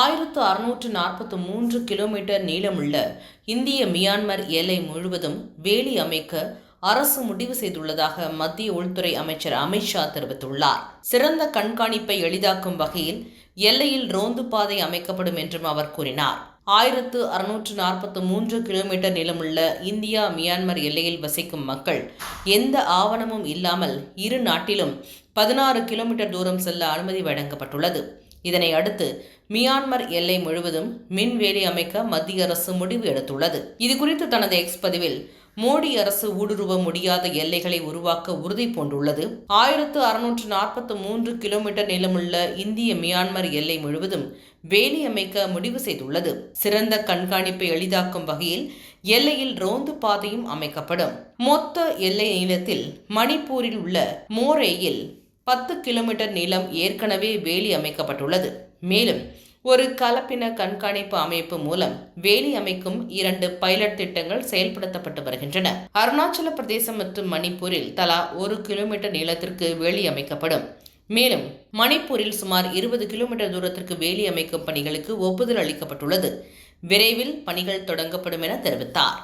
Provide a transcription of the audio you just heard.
ஆயிரத்து அறுநூற்று நாற்பத்து மூன்று கிலோமீட்டர் நீளமுள்ள இந்திய மியான்மர் எல்லை முழுவதும் வேலி அமைக்க அரசு முடிவு செய்துள்ளதாக மத்திய உள்துறை அமைச்சர் அமித்ஷா தெரிவித்துள்ளார். சிறந்த கண்காணிப்பை எளிதாக்கும் வகையில் எல்லையில் ரோந்து பாதை அமைக்கப்படும் என்றும் அவர் கூறினார். ஆயிரத்து அறுநூற்று நாற்பத்து மூன்று கிலோமீட்டர் நீளமுள்ள இந்தியா மியான்மர் எல்லையில் வசிக்கும் மக்கள் எந்த ஆவணமும் இல்லாமல் இரு நாட்டிலும் பதினாறு கிலோமீட்டர் தூரம் செல்ல அனுமதி வழங்கப்பட்டுள்ளது. இதனை அடுத்து மியான்மர் எல்லை முழுவதும் மின்வேலி அமைக்க மத்திய அரசு முடிவு எடுத்துள்ளது. இதுகுறித்து தனது எக்ஸ் பதிவில் மோடி அரசு ஊடுருவ முடியாத எல்லைகளை உருவாக்க உறுதி பூண்டுள்ளது. ஆயிரத்து அறுநூற்று நாற்பத்து மூன்று கிலோமீட்டர் நீளமுள்ள இந்திய மியான்மர் எல்லை முழுவதும் வேலி அமைக்க முடிவு செய்துள்ளது. சிறந்த கண்காணிப்பை எளிதாக்கும் வகையில் எல்லையில் ரோந்து பாதையும் அமைக்கப்படும். மொத்த எல்லை நீளத்தில் மணிப்பூரில் உள்ள மோரேயில் பத்து கிலோமீட்டர் நீளம் ஏற்கனவே வேலி அமைக்கப்பட்டுள்ளது. மேலும் ஒரு கலப்பின கண்காணிப்பு அமைப்பு மூலம் வேலி அமைக்கும் இரண்டு பைலட் திட்டங்கள் செயல்படுத்தப்பட்டு வருகின்றன. அருணாச்சல பிரதேசம் மற்றும் மணிப்பூரில் தலா ஒரு கிலோமீட்டர் நீளத்திற்கு வேலி அமைக்கப்படும். மேலும் மணிப்பூரில் சுமார் இருபது கிலோமீட்டர் தூரத்திற்கு வேலி அமைக்கும் பணிகளுக்கு ஒப்புதல் அளிக்கப்பட்டுள்ளது. விரைவில் பணிகள் தொடங்கப்படும் என தெரிவித்தார்.